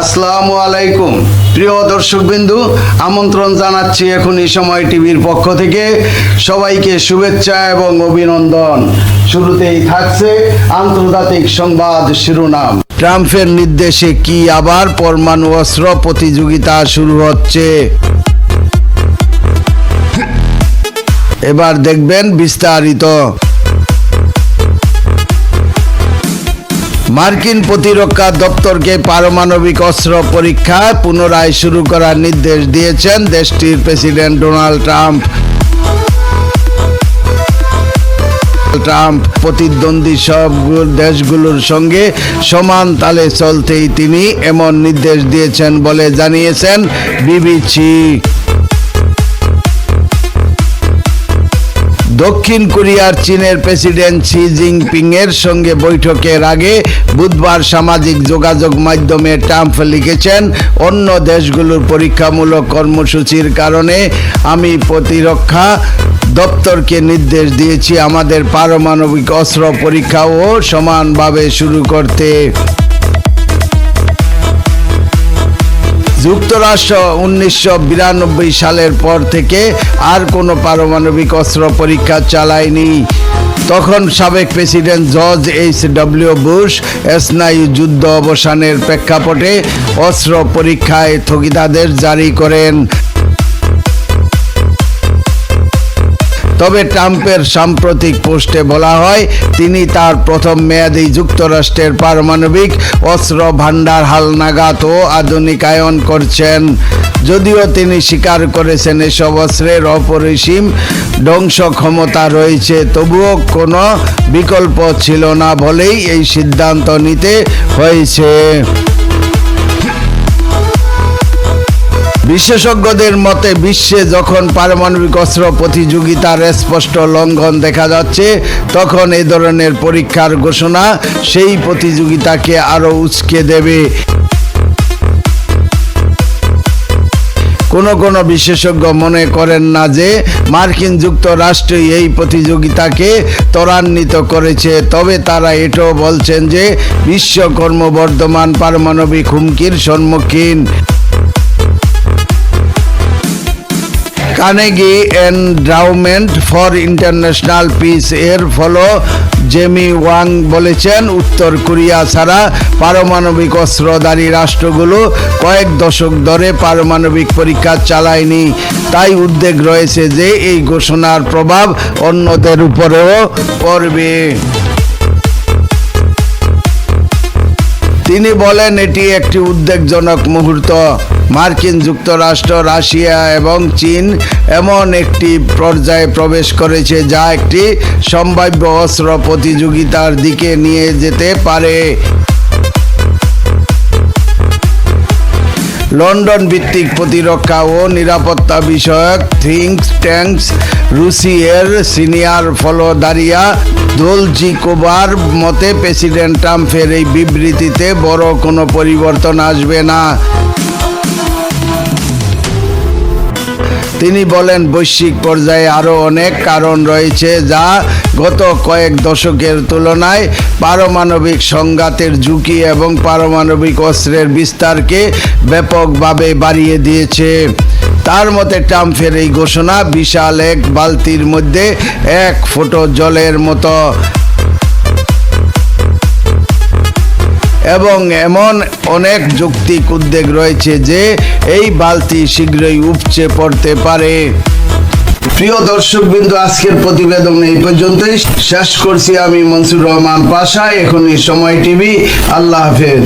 আসসালামু আলাইকুম। প্রিয় দর্শকবিন্দু, আমন্ত্রণ জানাচ্ছি এখনই সময় টিভির পক্ষ থেকে। সবাইকে শুভেচ্ছা এবং অভিনন্দন। শুরুতেই থাকছে আন্তর্জাতিক সংবাদ শিরোনাম। ট্রাম্পের নির্দেশে কি আবার পরমাণু অস্ত্র প্রতিযোগিতা শুরু হচ্ছে? এবার দেখবেন বিস্তারিত। মার্কিন প্রতিরক্ষা দপ্তরকে পারমাণবিক অস্ত্র পরীক্ষা পুনরায় শুরু করার নির্দেশ দিয়েছেন দেশটির প্রেসিডেন্ট ডোনাল্ড ট্রাম্প। ট্রাম্প প্রতিদ্বন্দ্বী সব দেশগুলোর সঙ্গে সমান তালে চলতেই তিনি এমন নির্দেশ দিয়েছেন বলে জানিয়েছেন বিবিসি। দক্ষিণ কোরিয়ার চীনের প্রেসিডেন্ট শি জিনপিং এর সঙ্গে বৈঠকের আগে বুধবার সামাজিক যোগাযোগ মাধ্যমে ট্রাম্প লিখেছেন, অন্য দেশগুলোর পরীক্ষামূলক কর্মসূচির কারণে আমি প্রতিরক্ষা দপ্তরকে নির্দেশ দিয়েছি, আমাদের পারমাণবিক অস্ত্র পরীক্ষাও সমানভাবে শুরু করতে। যুক্তরাষ্ট্র উনিশশো বিরানব্বই সালের পর থেকে আর কোনো পারমাণবিক অস্ত্র পরীক্ষা চালায়নি। তখন সাবেক president George H W Bush স্নায়ু যুদ্ধ অবসানের প্রেক্ষাপটে অস্ত্র পরীক্ষায় স্থগিতাদেশ জারি করেন। তবে ট্রাম্পের সাম্প্রতিক পোস্টে বলা হয়, তিনি তার প্রথম মেয়াদী যুক্তরাষ্ট্রের পারমাণবিক অস্ত্র ভাণ্ডার হালনাগাদ ও আধুনিকায়ন করছেন। যদিও তিনি স্বীকার করেছেন এসব অস্ত্রের অপরিসীম ধ্বংস ক্ষমতা রয়েছে, তবুও কোনো বিকল্প ছিল না বলেই এই সিদ্ধান্ত নিতে হয়েছে। বিশেষজ্ঞদের মতে, বিশ্বে যখন পারমাণবিক অস্ত্র প্রতিযোগিতার স্পষ্ট লঙ্ঘন দেখা যাচ্ছে, তখন এই ধরনের পরীক্ষার ঘোষণা সেই প্রতিযোগিতাকে আরও উচকে দেবে। কোনো কোনো বিশেষজ্ঞ মনে করেন না যে, মার্কিন যুক্তরাষ্ট্রই এই প্রতিযোগিতাকে ত্বরান্বিত করেছে, তবে তারা এটাও বলছেন যে, বিশ্ব ক্রমবর্ধমান পারমাণবিক হুমকির সম্মুখীন। Carnegie endowment for international peace এর ফলো জেমি ওয়াং বলেছেন, উত্তর কোরিয়া ছাড়া পারমাণবিক অস্ত্রধারী রাষ্ট্রগুলো কয়েক দশক ধরে পারমাণবিক পরীক্ষা চালায়নি। তাই উদ্বেগ রয়েছে যে এই ঘোষণার প্রভাব অন্যদের উপরেও পড়বে। তিনি বলেন, এটি একটি উদ্বেগজনক মুহূর্ত। মার্কিন যুক্তরাষ্ট্র, রাশিয়া এবং চীন এমন একটি পর্যায়ে প্রবেশ করেছে যা একটি সম্ভাব্য অস্ত্র প্রতিযোগিতার দিকে নিয়ে যেতে পারে। লন্ডন ভিত্তিক প্রতিরক্ষা ও নিরাপত্তা বিষয়ক থিঙ্ক ট্যাঙ্কস রুশিয়ার সিনিয়র ফলোদারিয়া দোলজিকোবার মতে, প্রেসিডেন্ট ট্রাম্পের এই বিবৃতিতে বড় কোনো পরিবর্তন আসবে না। তিনি বলেন, বৈশ্বিক পর্যায়ে আরও অনেক কারণ রয়েছে যা গত কয়েক দশকের তুলনায় পারমাণবিক সংঘাতের ঝুঁকি এবং পারমাণবিক অস্ত্রের বিস্তারকে ব্যাপকভাবে বাড়িয়ে দিয়েছে। তার মতে, ট্রাম্পের এই ঘোষণা বিশাল এক বালতির মধ্যে এক ফোঁটো জলের মতো। এবং এমন অনেক যৌক্তিক উদ্বেগ রয়েছে যে এই বালতি শীঘ্রই উপচে পড়তে পারে। প্রিয় দর্শক বিন্দু আজকের প্রতিবেদন এই পর্যন্তই। শেষ করছি আমি মনসুর রহমান পাশা, এখনই সময় টিভি। আল্লাহ হাফেজ।